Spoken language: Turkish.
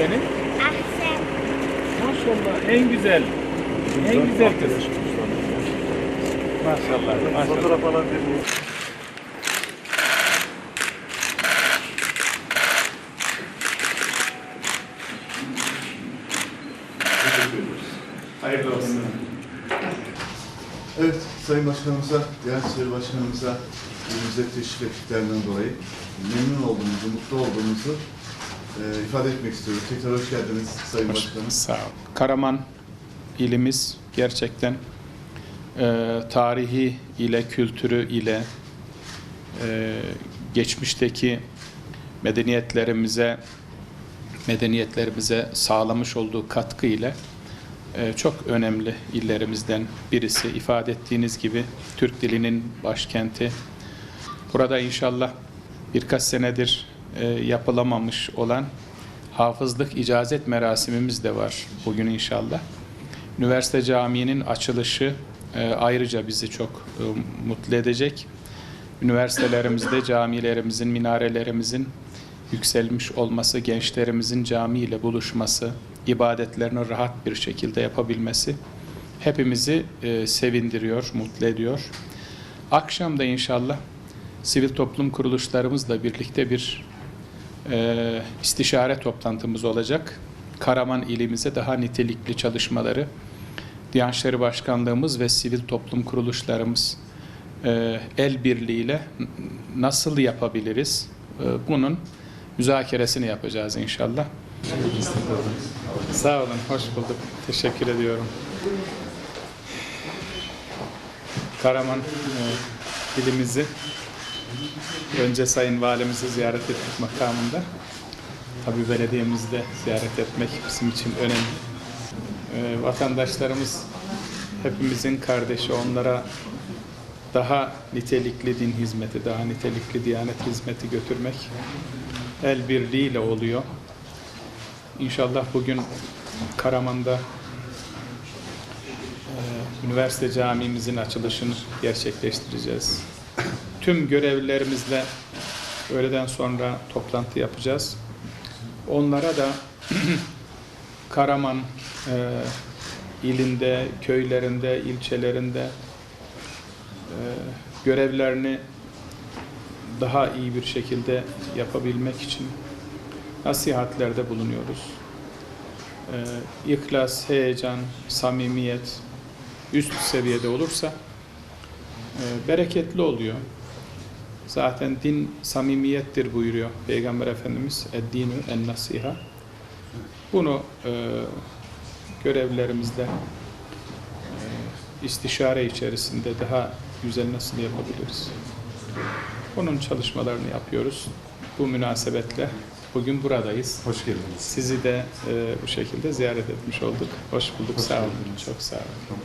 senin? Ahsen. Maşallah en güzel. En güzel kız. Maşallah. Maşallah. Fotoğraf alabilir miyim? Hayırlı olsun. Evet, Sayın Başkanımıza, Diyanet İşleri Başkanımıza elimize teşrif ettiklerinden dolayı memnun olduğumuzu, mutlu olduğumuzu e, ifade etmek istiyoruz. Tekrar hoş geldiniz Sayın Başkanım. Sağ ol. Karaman ilimiz gerçekten e, tarihi ile, kültürü ile e, geçmişteki medeniyetlerimize medeniyetlerimize sağlamış olduğu katkı ile e, çok önemli illerimizden birisi. İfade ettiğiniz gibi Türk dilinin başkenti. Burada inşallah birkaç senedir e, yapılamamış olan hafızlık icazet merasimimiz de var bugün inşallah. Üniversite Camii'nin açılışı e, ayrıca bizi çok e, mutlu edecek. Üniversitelerimizde camilerimizin, minarelerimizin yükselmiş olması, gençlerimizin cami ile buluşması, ibadetlerini rahat bir şekilde yapabilmesi hepimizi e, sevindiriyor, mutlu ediyor. Akşam da inşallah sivil toplum kuruluşlarımızla birlikte bir e, istişare toplantımız olacak. Karaman ilimize daha nitelikli çalışmaları Diyanet Başkanlığımız ve sivil toplum kuruluşlarımız e, el birliğiyle nasıl yapabiliriz? E, bunun müzakeresini yapacağız inşallah. Sağ olun, hoş bulduk. Teşekkür ediyorum. Karaman e, ilimizi önce Sayın Valimizi ziyaret ettik makamında. Tabii belediyemizde ziyaret etmek bizim için önemli. E, vatandaşlarımız hepimizin kardeşi, onlara daha nitelikli din hizmeti, daha nitelikli diyanet hizmeti götürmek el birliğiyle oluyor. İnşallah bugün Karaman'da e, üniversite camimizin açılışını gerçekleştireceğiz. Tüm görevlilerimizle öğleden sonra toplantı yapacağız. Onlara da Karaman e, ilinde, köylerinde, ilçelerinde e, görevlerini daha iyi bir şekilde yapabilmek için nasihatlerde bulunuyoruz. Ee, ihlas, heyecan, samimiyet üst seviyede olursa e, bereketli oluyor. Zaten din samimiyettir buyuruyor Peygamber Efendimiz. Eddinu en nasiha. Bunu e, görevlerimizle e, istişare içerisinde daha güzel nasıl yapabiliriz? Onun çalışmalarını yapıyoruz. Bu münasebetle bugün buradayız. Hoş geldiniz. Sizi de e, bu şekilde ziyaret etmiş olduk. Hoş bulduk. sağ olun. Çok sağ olun.